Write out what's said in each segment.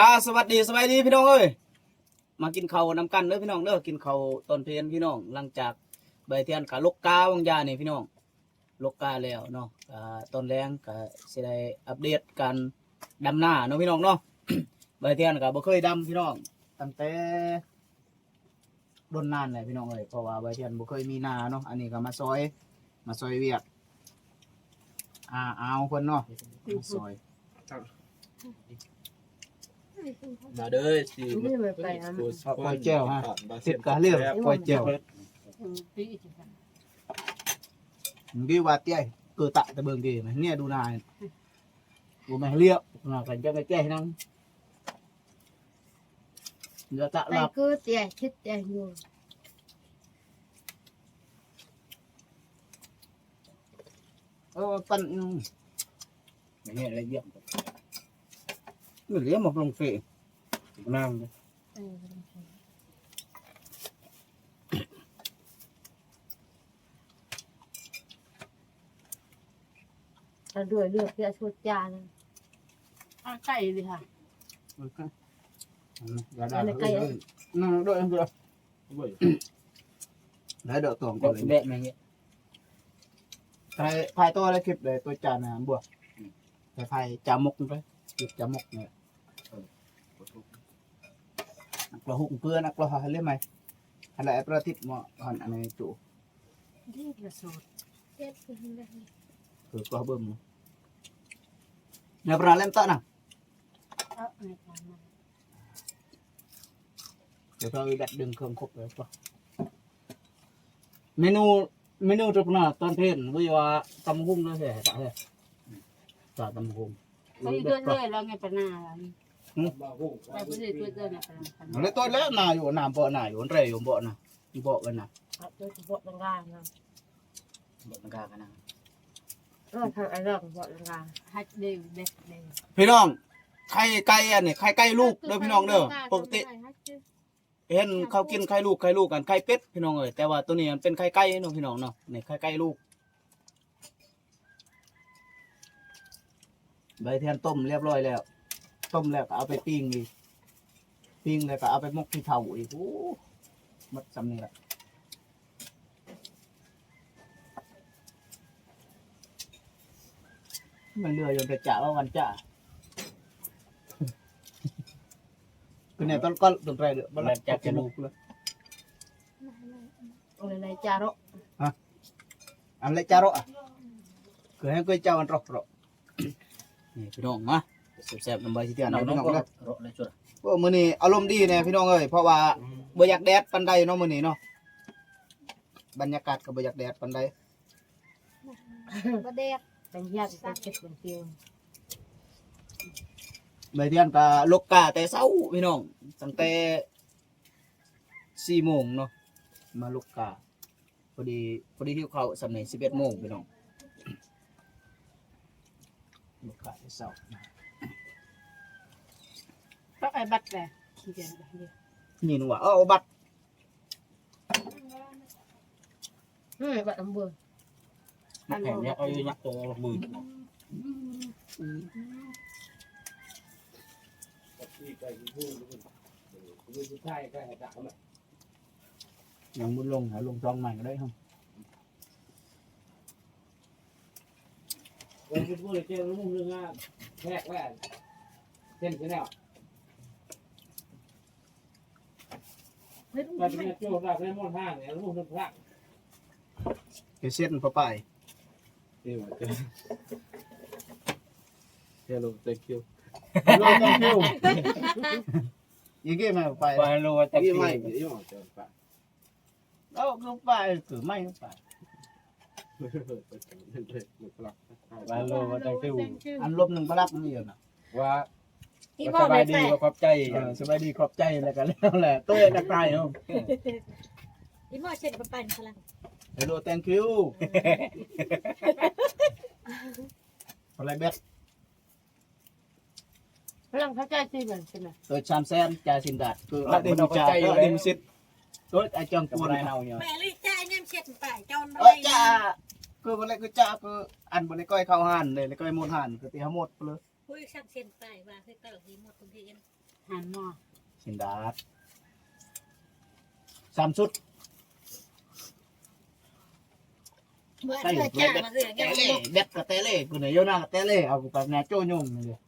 อ่าสวัสดีสวัสดีพี่น้องเอ้ยมากินข้าวนำกันเด้อพี่น้องเด้อกินข้าวตอนเพลนพี่น้องหลังจากใบเทียนกับลกกาวังยานี่พี่น้องลกกาแล้วเนาะอ่าตอนแรงก็สิได้อัปเดตการดำหน้าเนาะพี่น้องเนาะ ใบเทียนก็บ่เคยดำพี่น้องตั้งแต่โดนนานเลยพี่น้องเอ้ยเพราะว่าใบเทียนบ่เคยมีนาเนาะอันนี้ก็มาซอย มาซอยเวียกอ่าเอาเพิ่นเนาะมาซอย มาเด้อสินี่มันไปอะปล่อยแจ้วฮะสิบกะเรื่องปล่อยแจ้วปีอีกทีดีว่าเตี้ยเกิดตะตะเบิงดีนะเนี่ยดูนายดูแม่เลี้ยวน่ะกันจะไปแก้ให้นั่งเดี๋ยวตะไปหลับก็เตียคิดเตียอยู่เออปั้นอืมไม่เนี่ยอะไรเยี่ยม ไม่เลี้ยงหมกลงเฟะนั่งถ้าด้วยเลือกเตียชุดจานอะไก่เลยค่ะโอเคอย่าได้ นั่งด้วยเดียวได้เดอกตองก่อนเลยแบะแม่งเงี้ยใครพายอะไรคลิปเลยตัวจานนะไปคลิปจามกเนี่ยนักละหุ่นเพื่อนนักละหาเรื่องไหมอะไรประทิศเหมาะหันอันนี้จู่นี่กระสุนคือกระเบิ่มเนี่ย pernah lem tak nah เอนการมาเดี๋ยวเราดัดดึงเครื่องครบเลยป่ะเมนูเมนูจะพนะตอนเพลนวิวาตำหุ้งด้วยเหรอตาเหรอตาตำหุ้งไปเดือนเลยแล้วไงปะนาไปไปเดือนเดือนเนี่ยปะนามัน เลยตัวแล้วนาอยู่น้ำบ่อนาอยู่เรยอยู่บ่อนะบ่อกันนะครับโดยเฉพาะงานนะบ่อกันกากันนะเออทางไอ้เรื่องเฉพาะงานฮัทเดย์เด็กเดย์พี่น้องไข่ไก่อันนี้ไข่ไก่ลูกเด้อพี่น้องเด้อปกติเห็นเขากินไข่ลูกไข่ลูกกันไข่เป็ดพี่น้องเอ้ยแต่ว่าตัวนี้มันเป็นไข่ไก่เนาะพี่น้องเนาะนี่ไข่ไก่ลูกใบเทียนต้มเรียบร้อยแล้ว ต้มแล้วก็เอาไปปิ้งอีกปิ้งแล้วก็เอาไปมกที่เผาอีกโอ้หมัดสำนี่ละมันเรือจนไปจ่าว่าวันจ่าคือเนี่ยต้นก้อนต้นไรเดือบลจากจะลูกเลยอะไรในจาระอันเล็กจ่าระอะคือให้ก๋วยเจ้ามันรอกรอกนี่พี่น้องมา แซ่บๆน้ำใบที่เตียนเอาพี่น้องเลยรถเลยจุดโอ้มื้อนี้อารมณ์ดีแน่พี่น้องเอ้ยเพราะว่าบ่อยากแดดปานใดเนาะมื้อนี้เนาะบรรยากาศก็บ่อยากแดดปานใดก็เด็กเป็นญาติเป็นเก็บเป็นเตียวใบเทียนก็ลกกาแต่เช้าพี่น้องตั้งแต่4โมงเนาะมาลกกาพอดีพอดีที่เขาวสำเนี11โมงพี่น้องลกกาแต่เช้า ก็ไอ้บัตรแหละขี้เกียจเดียวนี่หนูว่าเอาบัตรอืมบัตรอำเภอแข่งเนี่ยเอายักตัวมือยังบ่ลงหาลงจองใหม่ก็ได้ครับวันที่พูดเจอรุ่งเรืองานแรกแรกเส้นกันแล้ว เฮ้ยตอนนี้โจ้ราบในมอนห้างเนี่ยรุ่งเรืองพระเกเซ็นพ่อไปเดี๋ยวเจอเฮลโล thank you ลงต้องคิวอีกเกมมาไปไปโล thank ยี่ you ไม่เดี๋ยวเจอปะเอาลงไปคือไม่ลงไปไปโล thank you อันลบหนึ่งประลับนี่อยู่นะว่า ที่สบอกบาได้ยดีแต่ว่าขอบใจเออสบายดีขอบใจแล้วกันแล้วแหละตัวเองจะตายเนาะอีหมอเช็ดปะปันพลัง Hello thank you อะไรเบ็ดพลังเข้าใจสิเหมือนกันนะตัวชามแซมจ่าสินดาดคืออัดดิมจ่าอัดดิมสิทธิ์ตัวไอจอมกวนเอาเนี่ยแม่เลยจ้าเนี่ยเช็ดปะจอนเออจ่าคือวันแรกคือจ่าคืออันวันแรกก้อยเข้าหันเลยแล้วก้อยหมดหันคือตีหมดเลย คุยช่างเช็ดปะว่าคือตลกดีหมดทุกทีหันหม้อสินดาดสามชุดเมื่อเธอจ้ามาเสือเตยังเล่เด็ดกับเตเล่กูเนี่ยโยนากับเตเล่เอากูไปแนโจ้ยงเลย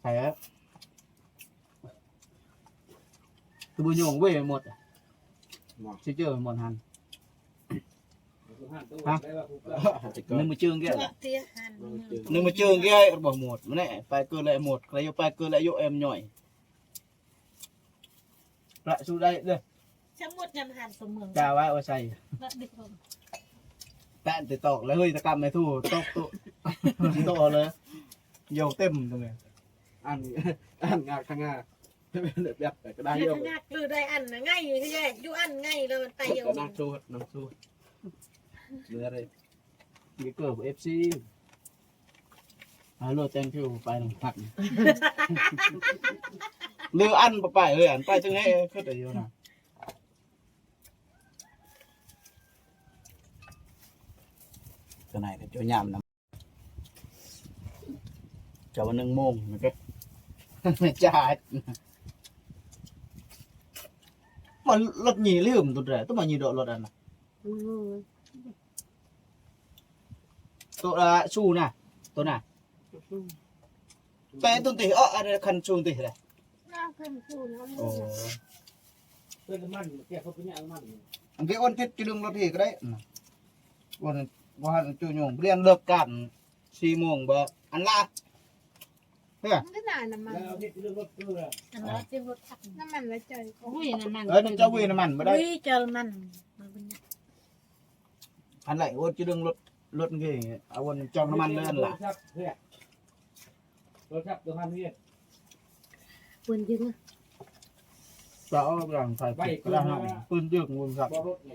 ใช่ครับคือบุญยงเว้ยหมดอะชิเจอหมดหันฮะ นึกมาจืงแกตัวเตี้ยหันนึกมาจืงแกบอกหมดมันแน่ไปเกินเลยหมดใครโยไปเกินเลยโยเอ็มหน่อยประสู้ได้เด้อสมุดยำหันสมเมืองกาไว้เอาใส่ระดิบผมแตะติดตอกแล้วเฮ้ยตะกำไม่ทู่ตกตุโตเลยโยเต็มตรงนี้อันอันงาข้างหน้าแบบแต่ก็ได้ได้เยอะขนาดคือได้อันนะง่ายคือแย่อยู่อันง่ายเลยมันไปอยู่ก็นั่งสู้นั่งสู้ เนื้อเลยมีเกิร์ฟเอฟซีฮัลโหลแตงคิวไปหนึ่งพักเรืออันไปเฮ้ยอันไปจังไงก็แต่เดียวนะตัวไหนก็จะยามนะจะวันหนึ่งโมงนะก็ไม่จ่ายมันรถหนีลืมตัวเดียวต้องมาหนีโดดรถอันนะอืม ตัวละชูน่ะตัวน่ะอืมแต่ตัวตีเอออะไรคันชูตีอะไรน่าเพิ่มพูดนะโอ้เพื่อนมันแกเขาเป็นยังมันอันที่อ้นทิศจะดึงรถทีก็ได้น่ะวันวันจูยงเรียนเลิกกันสี่โมงบ่อันละมันก็นานน้ำมันแล้วที่เรื่องรถเกลืออันนั้นที่รถทักน้ำมันไว้ใจอุ้ยน้ำมันเออน้ำเจ้าวีน้ำมันบ่ได้อุ้ยเจอมันมันเป็นอันไหนอ้นจะดึงรถ รถกี่เอาวันจองน้ำมันเดินล่ะครับเพื่อนรถครับตัวพันนี่ปืนยิงจะเอาหลังใส่ปิดก็ได้ปืนยึกมุนครับบอรถเนี่ย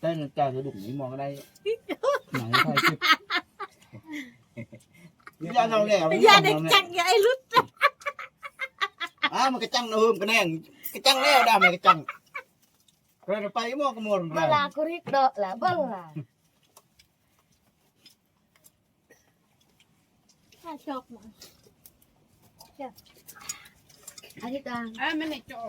แต่ในใจจะดุนี่มองก็ได้ไหนใครคิดยาเราแล้วอย่าเด็กจังอย่าไอ้รุดอ้ามันกระจังเอิมกระแนงกระจังแล้วได้มันกระจัง เราไปมองกระมวลเวลากูริกดอกละเบิ้งล่ะถ้าชอบมาอันนี้กลาง อะมันในจอ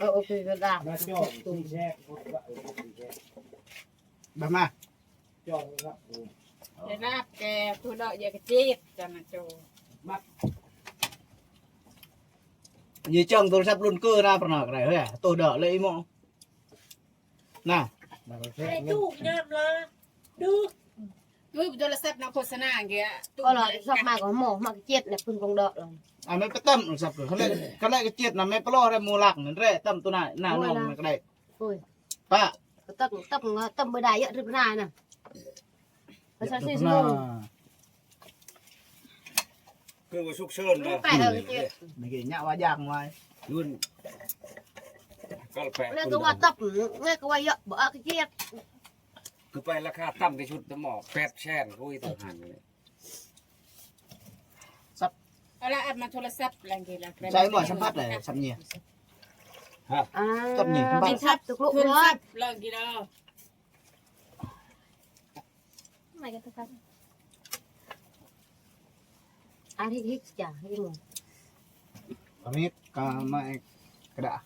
เนี่ยอ่านั่นก็มันก็เบียนมันเอาละว่าไม่เนี่ยชาลมกมันเดือดเลยเรื่องเสร็จแล้วนะมกร้อยเสียเหรอเออโอเคก็ได้มาจ่อที่แช่รถว่าเออที่แช่แบบมาจ่อครับเดี๋ยวนะแกตัวดอกอยากระจีดจันนะโจยี่จังโทรศัพท์รุ่นเกือนะประนอกอะไรเฮ้ยตัวเดอเลยมองน่ะมาแช่ไอ้เงินตู้ยามละดู ดูโทรศัพท์นักโฆษณาเงี้ยก็เลยชอบมากกว่าหมอมากเจ็ดเนี่ยปืนกองดอกเลยอะไม่ไปตั้มโทรศัพท์เขาเลยเขาเลยก็เจ็ดนะไม่ไปล่อได้มูลักนั่นแหละตั้มตัวไหนหน้าน้องมันก็ได้โอ้ยป้าตั้งตั้งตั้งไม่ได้เยอะหรือไม่ได้น่ะภาษาซีซูคือว่าชุกเชิญรู้ไปเออเจ็ดไม่เกี่ยเนี่ยว่ายากไว้ยุ่นก็แปะเรียกก็ว่าตับเรียกก็ว่าเยอะบ่เจ็ด คือไปราคาต่ำที่ชุดหมอแปดแช่นคุยต่อหันเลยเอาละอัดมาโทรศัพท์อะไรเงี้ยใช้หมอสัมผัสเลยสัมเนียอ่าตับหนีขึ้นบ้านเป็นทับตุกลุกโทรร้อศันพท์เลิกกี่ดอกไม่กันทักอาทิตย์ฮิกจ้ะให้หมดอันนี้ก็ไม่กระดาษ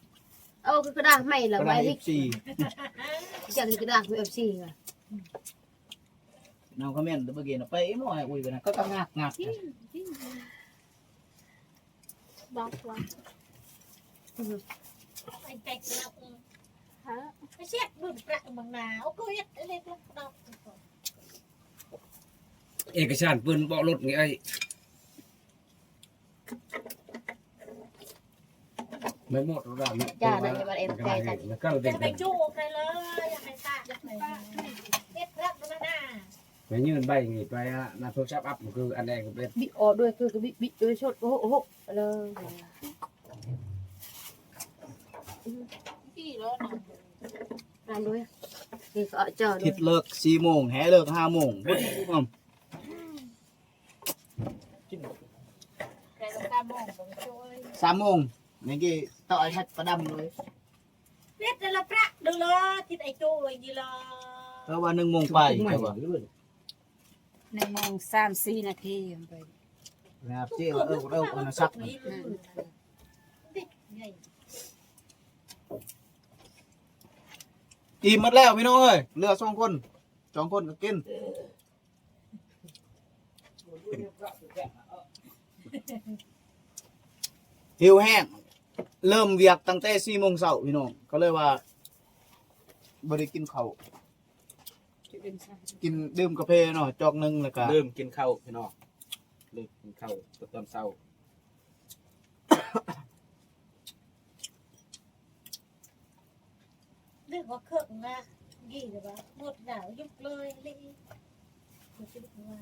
เอาคือกระดาษไม่กละระไม่ดาษฮิเอกฟซีจังกระดาษเอฟซีอะน้องคอมเมนต์เมื่อกี้นะ ไปหม้ออุ้ยไปนะก็ต้องงักงักบอกว่าไอ้แตกแล้วฮะไอ้เช็ดบุญประบางนาโอ้ก็ยัดอะไรก็ดอกเอกชาติปืนเบาะรถไงไอ้ไม่หมดหรอกนะจ้านั่นจะมาเอ็มใจแต่แล้วก็อเด็ยากกไปจูบเลยเลยอยากไปตาอยากไปเฮ็ดรักบางนาไปยืนใบอย่างงี้ไปฮะนะโทรศัพท์อัพมันคืออันแรกก็เป็นบิออด้ว ยคือบิบิด้วยชดโอ้โหเลยที่รถรำด้วยเ thì có chờ ทิ được ศเลิก4โมงแหเลิก5โมงพุ่นอืมแต่ลูกกาโมงผมช่วย3โมงนี่กี้ต่อไอ้ทัดประดำเลยเรียกแต่ละพระดูเลยทิศไอ้โจ้ยดีเลยเพราะว่า1โมงไปไม่ใช่หบ่รือในโมงสามสี่นาทีไปนะครับเจ้ว่าเออเออเอานะซักนี่เด็กใหญ่อิ่มหมดแล้วพี่น้องเอ้ยเหลือสองคนสองคนก็กินหิวแห้งเริ่มเวียกตั้งแต่สี่โมงเช้าพี่น้องก็เลยว่าบริกินเขาว กินดื่มกาแฟเนาะจอกหนึ่งแล้วก็เริ่มกินข้าวพี่น้องเริ่มกินข้าวตอนเช้าเรื่องว่าเครื่องนะกี่เลยว่าหมดหนาวยุบเลยเลยมันจะลุกมา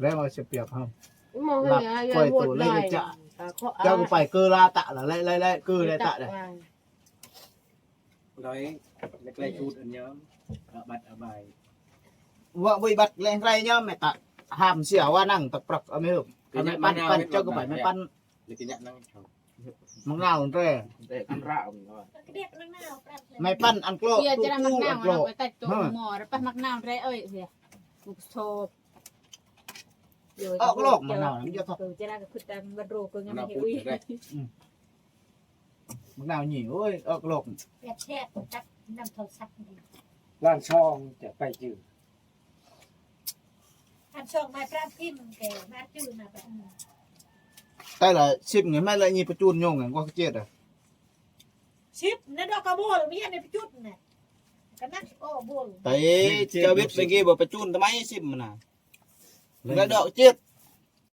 แล้วมาเสียเปรียบครับ mà Lặp người ai quay một tủ lên này cái chợ. à, có เจ้า ai ก็ไปเกลือลาตะละไล่ไล่ไล่เกลือไล่ตะเลย à. ร้อย ใกล้ๆชุดอันเนี้ยบัตรอบายว่าวิบัติแรงไรเนี่ยแม่ตะห้ามเสียว่านั่งตะปรักเอาไม่หรอกเอาไม่ปั้นปั้นเจ้าก็ไปไม่ปั้นหรือกินเนี่ยนั่งชมมังนาวแร่ได้อันร่าเอาเนาะเรียกนั่งหน้าปรับเลยไม่ปั้นอันโกลเดี๋ยวตู้จะได้มักตู้นาอัวนโกลเราไปตัดตัวหมอแล้วไปมักนาวไรเอ้ยเสียมุกโชบออกโลกมังนาวมันจะทอดจะได้กับคุณแต่บรรลุก็ยังเราไม่พูดอุ้ยได้ มังนาวหนีโอ้ยออกโลกแอบแทบจับนำโทรศัพท์ดีร้านช่องจะไปจืดอันช่องมาปราบกินแกมาจืดนะแบบแต่ละชิปเงี้ยไม่ละยี่ประจูนโยงไงก็เจ็ดอะชิปนั่นดอกกระโบลมีอันในพิจุดน่ะก็นั่งโอ้โบลแต่เจ้าวิทย์เมื่อกี้บอกประจูนทำไมชิปมันน่ะแล้วดอกเจ็ด